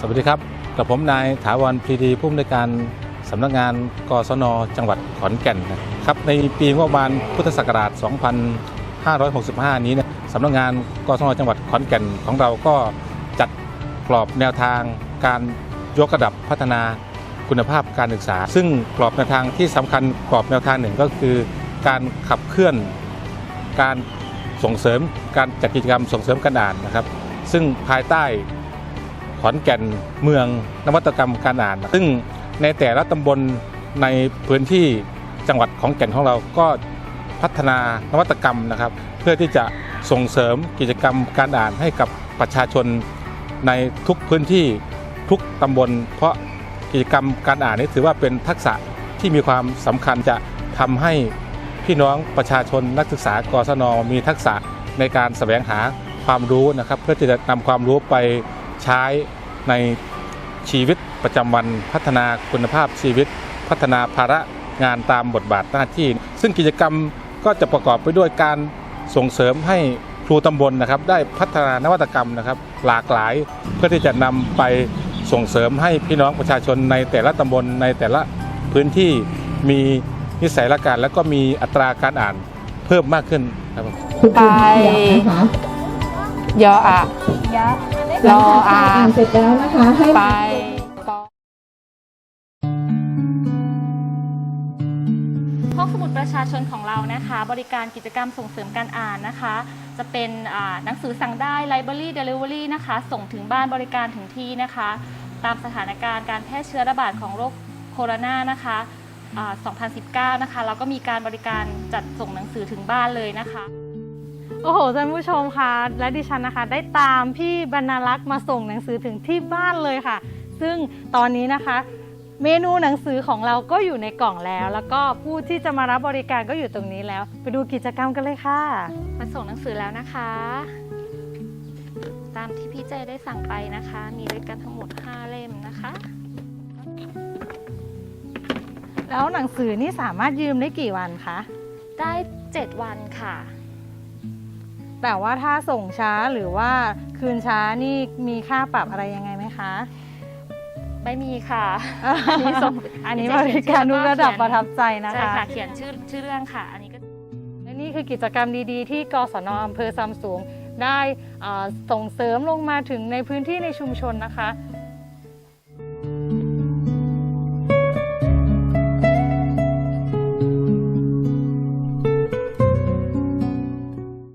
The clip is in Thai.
สวัสดีครับ กับผมนายถาวรพรีดีผู้อำนวยการสำนักงานกศนจังหวัดขอนแก่นนะครับในปีงบประมาณพุทธศักราช 2565 นี้เนี่ยสำนักงานกศนจังหวัดขอนแก่นของเราก็จัดกรอบแนวทางการยกระดับพัฒนาคุณภาพการศึกษา ซึ่งกรอบแนวทางที่สำคัญกรอบแนวทางหนึ่งก็คือ การขับเคลื่อนการส่งเสริมการจัดกิจกรรมส่งเสริมการอ่านนะครับ ซึ่งภายใต้ ขอนแก่นเมืองนวัตกรรมการอ่าน ซึ่งในแต่ละตำบลในพื้นที่จังหวัดของแก่นของเราก็พัฒนานวัตกรรมนะครับ เพื่อที่จะส่งเสริมกิจกรรมการอ่านให้กับประชาชนในทุกพื้นที่ทุกตำบล เพราะกิจกรรมการอ่านนี้ถือว่าเป็นทักษะที่มีความสำคัญจะทำให้พี่น้องประชาชนนักศึกษากศนมีทักษะในการแสวงหาความรู้นะครับ เพื่อที่จะนำความรู้ไป ใช้ในชีวิตประจำวันพัฒนาคุณภาพชีวิต พัฒนาภาระงานตามบทบาทหน้าที่ ซึ่งกิจกรรมก็จะประกอบไปด้วยการส่งเสริมให้ครูตำบลนะครับ ได้พัฒนานวัตกรรมนะครับ หลากหลายเพื่อที่จะนำไปส่งเสริมให้พี่น้องประชาชนในแต่ละตำบลในแต่ละพื้นที่มีนิสัยละการและก็มีอัตราการอ่านเพิ่มมากขึ้นครับผมไปนะคะยออะยะ รออ่านเสร็จแล้วนะคะ ให้ไปปอห้องสมุดประชาชนของเรานะคะ บริการกิจกรรมส่งเสริมการอ่านนะคะ จะเป็นอ่าหนังสือสั่งได้ Library Delivery นะคะ ส่งถึงบ้านบริการถึงที่นะคะ ตามสถานการณ์การแพร่เชื้อระบาดของโรคโคโรนานะคะอ่า2019 นะคะ เราก็มีการบริการจัดส่งหนังสือถึงบ้านเลยนะคะ โอ้โหท่านผู้ชมคะและดิฉันนะคะ ได้ตามพี่บรรณลักษ์มาส่งหนังสือถึงที่บ้านเลยค่ะ ซึ่งตอนนี้นะคะ เมนูหนังสือของเราก็อยู่ในกล่องแล้ว แล้วก็ผู้ที่จะมารับบริการก็อยู่ตรงนี้แล้ว ไปดูกิจกรรมกันเลยค่ะ มาส่งหนังสือแล้วนะคะ ตามที่พี่เจได้สั่งไปนะคะ มีด้วยกันทั้งหมด 5 เล่มนะคะ แล้วหนังสือนี่สามารถยืมได้กี่วันคะได้ 7 วันค่ะ แต่ว่าถ้าส่งช้าหรือว่าคืนช้านี่มีค่าปรับอะไรยังไงไหมคะ ไม่มีค่ะอันนี้ส่งอันนี้บริการทุกระดับประทับใจนะใช่คะค่ะเขียนชื่อชื่อเรื่องค่ะ อันนี้ก็และนี่คือกิจกรรมดีๆ ที่กศนอำเภอซำสูงได้เอ่อส่งเสริมลงมาถึงในพื้นที่ในชุมชนนะคะ